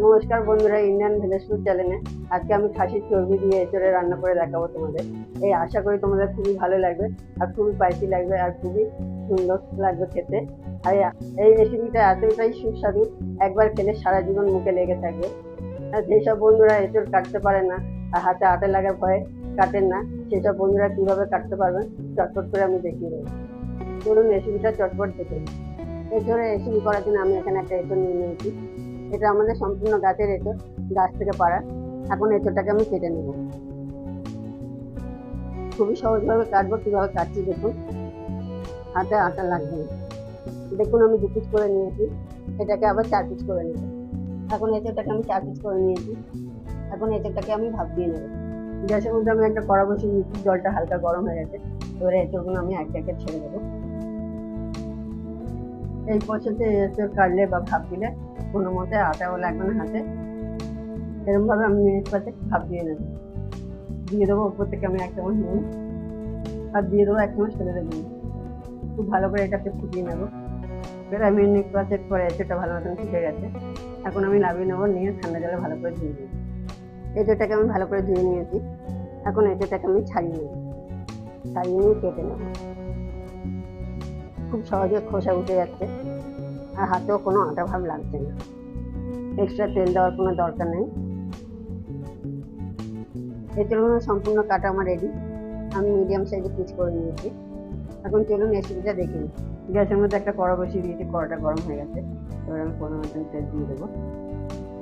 নমস্কার বন্ধুরা, Indian village food চ্যানেলে। আজকে আমি খাসির চর্বি দিয়ে এঁচড়ে রান্না করে দেখাবো তোমাদের। এই আশা করি তোমাদের খুবই ভালো লাগবে, আর খুবই স্পাইসি লাগবে, আর খুবই সুন্দর লাগবে খেতে। আর এই- রেসিপিটা এতটাই সুস্বাদু, একবার খেলে সারা জীবন মুখে লেগে থাকবে। আর যেসব বন্ধুরা এঁচড় কাটতে পারে না, আর হাতে আটে লাগার ভয়ে কাটেন না, সেসব বন্ধুরা কীভাবে কাটতে পারবেন চটপট করে আমি দেখিয়ে দেবো। চলুন রেসিপিটা চটপট দেখে। এঁচড়ে রেসিপি করার জন্য আমি এখানে একটা এঁচড় নিয়ে নিয়েছি। এটা আমাদের সম্পূর্ণ গাছের এঁচড়, গাছ থেকে পাড়া। এখন এঁচড়টাকে আমি কেটে নেব। খুবই সহজভাবে কাটবো, কীভাবে কাটছি দেখুন। হাতে আটা লাগবে না। দেখুন আমি দু পিস করে নিয়েছি। এটাকে আবার চার পিস করে নেব। এখন এঁচড়টাকে আমি চার পিস করে নিয়েছি। এখন এঁচড়টাকে আমি ভাপ দিয়ে নেব। গ্যাসের মধ্যে আমি একটা কড়া বসিয়ে নিয়েছি জলটা হালকা গরম হয়ে গেছে। এবারে এঁচড়গুলো আমি এক একে ছেড়ে দেবো। এই পয়সাতে এঁচড় কাটলে বা ভাপ দিলে কোনো মতে আটাও লাগবে না হাতে। এরকমভাবে আমি মিনিট পাতে ভাপ দিয়ে নেব দিয়ে দেবো উপর থেকে আমি এক চামচ নুন। আর দিয়ে দেবো এক চামচ ফেলে দেবো খুব ভালো করে এটাকে ফুটিয়ে নেব। প্রায় মিনিট পাঁচেক পরে এঁচড়টা ভালো মতন ফুটে গেছে। এখন আমি নামিয়ে নেব, নিয়ে ঠান্ডা জলে ভালো করে ধুয়ে নেব। এঁচড়টাকে আমি ভালো করে ধুয়ে নিয়েছি। এখন এঁচড়টাকে আমি ছাড়িয়ে নেব। ছাড়িয়ে নিয়ে কেটে নেব। খুব সহজে খোসা উঠে যাচ্ছে। আর হাতেও কোনো আটা ভাব লাগছে না। এক্সট্রা তেল দেওয়ার কোনো দরকার নেই। এঁচড়গুলো সম্পূর্ণ কাটা আমার রেডি আমি মিডিয়াম সাইজে পিস করে নিয়েছি। এখন চলুন রেসিপিটা দেখে নিই। গ্যাসের মধ্যে একটা কড়া বসিয়ে দিয়েছি, কড়াটা গরম হয়ে গেছে। এবার আমি কোনো মতন তেল দিয়ে দেবো।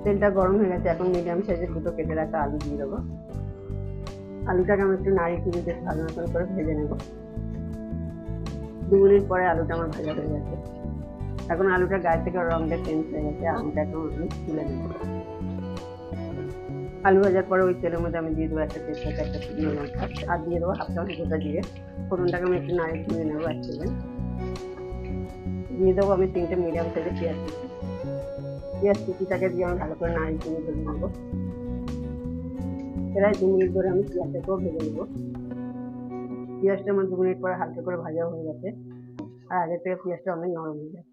তেলটা গরম হয়ে গেছে, এখন মিডিয়াম সাইজে দুটো কেটে রাখা আলু দিয়ে দেবো। আলুটাকে আমি একটু নাড়ি চুড়ি বেশ ভালো মতন করে ভেজে নেব। দু মিনিট পরে আলুটা আমার ভাজা হয়ে গেছে। এখন আলুটা গায়ে থেকে রঙটা চেঞ্জ হয়ে গেছে, আলুটা আমি তুলে নেব। আলু ভাজার পরে ওই তেলের মধ্যে আমি দিয়ে দেবো একটা তেজপাতা, একটা শুকনো লঙ্কা, আর দিয়ে দেবো হাফ চামচ গোটা দিয়ে ফোড়নটাকে আমি একটু নাড়িয়ে তুলে নেব এক সেকেন্ড দিয়ে দেবো আমি তিনটে মিডিয়াম সাইজের পেঁয়াজ কুচি। পেঁয়াজ কুচিটাকে দিয়ে আমি ভালো করে নাড়িয়ে তুলে ভেজে নেব। প্রায় দু মিনিট ধরে আমি পেঁয়াজটাকেও ভেজে নেব। পেঁয়াজটা আমার দু মিনিট পরে হালকা করে ভাজা হয়ে গেছে। আর আগের থেকে পেঁয়াজটা অনেক নরম হয়ে গেছে।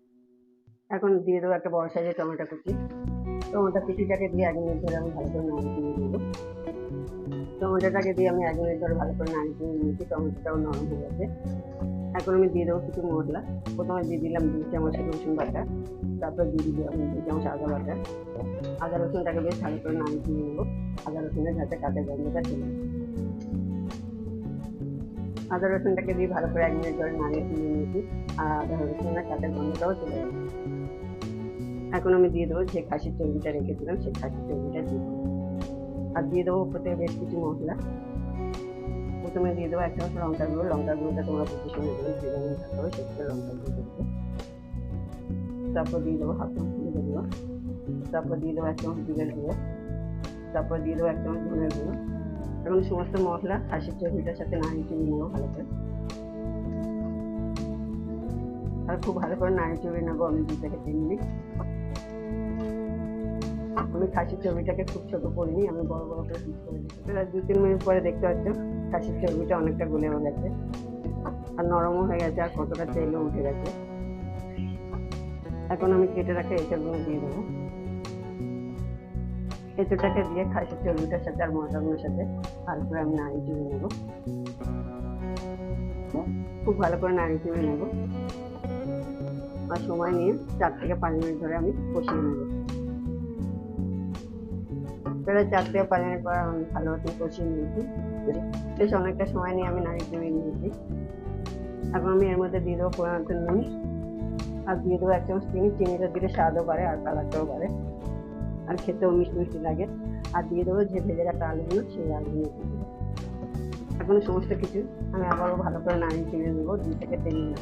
এখন দিয়ে দেবো একটা বড় সাইজের টমেটো কুচি। টমেটো কুচিটাকে দিয়ে এক মিনিট ধরে আমি ভালো করে নাড়িয়ে দিয়ে নেব। টমেটোটাকে দিয়ে আমি এক মিনিট ধরে ভালো করে নাড়িয়ে দিয়ে নিয়েছি, টমেটোটাও নরম হয়ে গেছে। এখন আমি দিয়ে দেবো কিছু মশলা। প্রথমে দিয়ে দিলাম দু চামচ রসুন বাটা, তারপর দিয়ে দিলাম দু চামচ আদা বাটা। আদা রসুনটাকে বেশ ভালো করে নাড়িয়ে দিয়ে নেব। আদা রসুনের যাতে কাঁচা গন্ধটা চলে। আদা রসুনটাকে দিয়ে ভালো করে এক মিনিট ধরে নাড়িয়ে দিয়ে নিয়েছি। আর আদা রসুনের কাঁচা গন্ধটাও চলে যাবে এখন আমি দিয়ে দেবো যে খাসির চর্বিটা রেখেছিলাম, সেই খাসির চর্বিটা দিয়ে দেবো। আর দিয়ে দেবো উপর থেকে বেশ কিছু মশলা। প্রথমে দিয়ে দেবো এক চামচ লঙ্কা গুঁড়ো। লঙ্কা গুঁড়োটা তোমরা বুঝে শুনে দেবে যে যেমন হবে সেক্ষেত্রে লঙ্কা গুঁড়ো দেবো। তারপর দিয়ে দেবো হাফ চামচ হলুদের গুঁড়ো। তারপর দিয়ে দেবো এক চামচ জিরের গুঁড়ো। তারপর দিয়ে দেবো এক চামচ ধনের গুঁড়ো। এখন সমস্ত মশলা খাসির চর্বিটার সাথে নাড়িয়ে চুড়িয়ে নেব ভালো করে। আর খুব ভালো করে নাড়িয়ে চুড়িয়ে নেব আমি দু থেকে তিন মিনিট আমি খাসির চর্বিটাকে খুব ছোট করিনি, আমি বড় বড় করে পিস করে দিচ্ছি দু তিন মিনিট পরে দেখতে পাচ্ছ খাসির চর্বিটা অনেকটা গলেও গেছে। আর নরমও হয়ে গেছে, আর কতটা তেলও উঠে গেছে। এখন আমি কেটে রাখা এঁচড়গুলো দিয়ে দেবো। এঁচড়টাকে দিয়ে খাসির চর্বিটার সাথে আর মশলাগুলোর সাথে ভালো করে আমি নাড়িয়ে চুড়ে নেব। খুব ভালো করে নাড়িয়ে চুড়ে নেব। আর সময় নিয়ে চার থেকে পাঁচ মিনিট ধরে আমি কষিয়ে নেব। প্রায় চার থেকে পাঁচ মিনিট পর আমি ভালো মতো কষিয়ে নিয়েছি। বেশ অনেকটা সময় নিয়ে আমি নাড়িয়ে চুড়িয়ে নিয়েছি। এখন আমি এর মধ্যে দিয়ে দেবো পরিমাণ নুন। আর দিয়ে দেবো এক চামচ চিনি। চিনিটা দিলে স্বাদও বাড়ে আর কালারটাও বাড়ে। আর খেতেও মিষ্টি মিষ্টি লাগে। আর দিয়ে দেবো যে ভেজে রাখা আলুগুলো, সেই আলুগুলো দেবো। এখন সমস্ত কিছু আমি আবারও ভালো করে নাড়িয়ে চিড়ে নেব, দুই থেকে তিন মিনিট।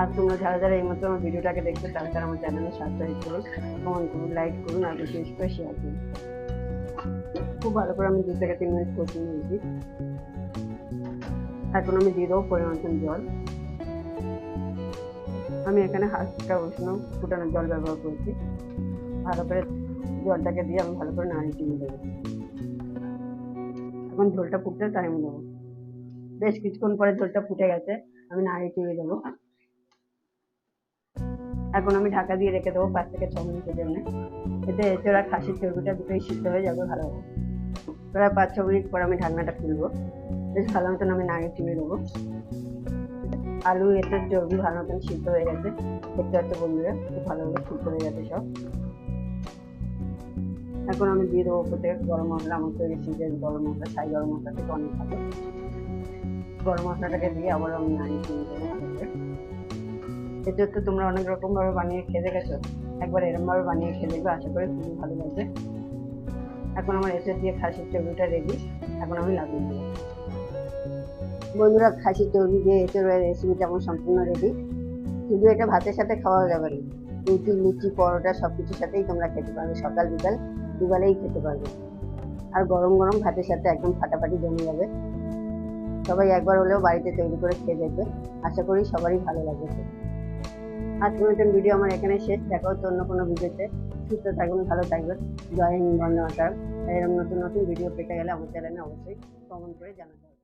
আর তোমরা যারা যারা এই মতো আমার ভিডিওটাকে দেখছ, তারা তারা আমার চ্যানেলে সাবস্ক্রাইব করুন কমেন্ট করুন লাইক করুন, আর বেশি বেশি করে শেয়ার করুন। খুব ভালো করে আমি দু থেকে তিন মিনিট কষিয়ে নিয়েছি। এখন আমি দিয়ে দেবো পরিমাণ জল। আমি এখানে হালকা উষ্ণ ফুটানো জল ব্যবহার করছি। ভালো করে জলটাকে দিয়ে আমি ভালো করে নাড়িয়ে চিনি দেবো এখন ঝোলটা ফুটতে টাইম দেবো বেশ কিছুক্ষণ পরে ঝোলটা ফুটে গেছে, আমি নাড়িয়ে চিনি দেবো এখন আমি ঢাকা দিয়ে রেখে দেবো পাঁচ থেকে ছ মিনিটের জন্য। এতে এছাড়া খাসির চর্বিটা দুটোই সিদ্ধ হয়ে যাবে ভালো প্রায় পাঁচ ছ মিনিট পর আমি ঢাকনাটা খুলবো। বেশ ভালো মতন আমি নাড়িয়ে চিনে দেবো আলু এতে চর্বি ভালো মতন সিদ্ধ হয়ে গেছে। দেখতে পাচ্ছ বন্ধুরা, খুব ভালোভাবে সিদ্ধ হয়ে গেছে সব। এখন আমি দিয়ে দেবো ওপর থেকে গরম মশলা, আমার তৈরি সিজেন গরম মশলা ছাই গরম মশলা থেকে অনেক ভালো। গরম মশলাটাকে দিয়ে আবার আমি নাড়িয়ে চিনি দেবো এটা তো তোমরা অনেক রকমভাবে বানিয়ে খেয়ে গেছো একবার এরকম ভাবে বানিয়ে খেয়ে দেখবে, আশা করি খুবই ভালো লাগবে। এখন আমার এসে দিয়ে খাসির চর্বিটা রেডি এখন আমি লাগিয়ে দেবো বন্ধুরা খাসির চর্বি দিয়ে এঁচড়ের রেসিপিটা আমার সম্পূর্ণ রেডি শুধু এটা ভাতের সাথে খাওয়া যাবে না। রুটি, লুচি, পরোটা সব কিছুর সাথেই তোমরা খেতে পারবে। সকাল, বিকাল দুবেলাই খেতে পারবে। আর গরম গরম ভাতের সাথে একদম ফাটাফাটি জমে যাবে। সবাই একবার হলেও বাড়িতে তৈরি করে খেয়ে দেখবে। আশা করি সবারই ভালো লাগবে। আজকের মতন ভিডিও আমার এখানে শেষ। দেখা হচ্ছে অন্য কোনো ভিডিওতে সুস্থ থাকবেন ভালো থাকবেন। জয় হিন্দ, বন্দে মাতারম। আর এরকম নতুন নতুন ভিডিও পেতে গেলে আমার চ্যানেলে অবশ্যই কমেন্ট করে জানাতে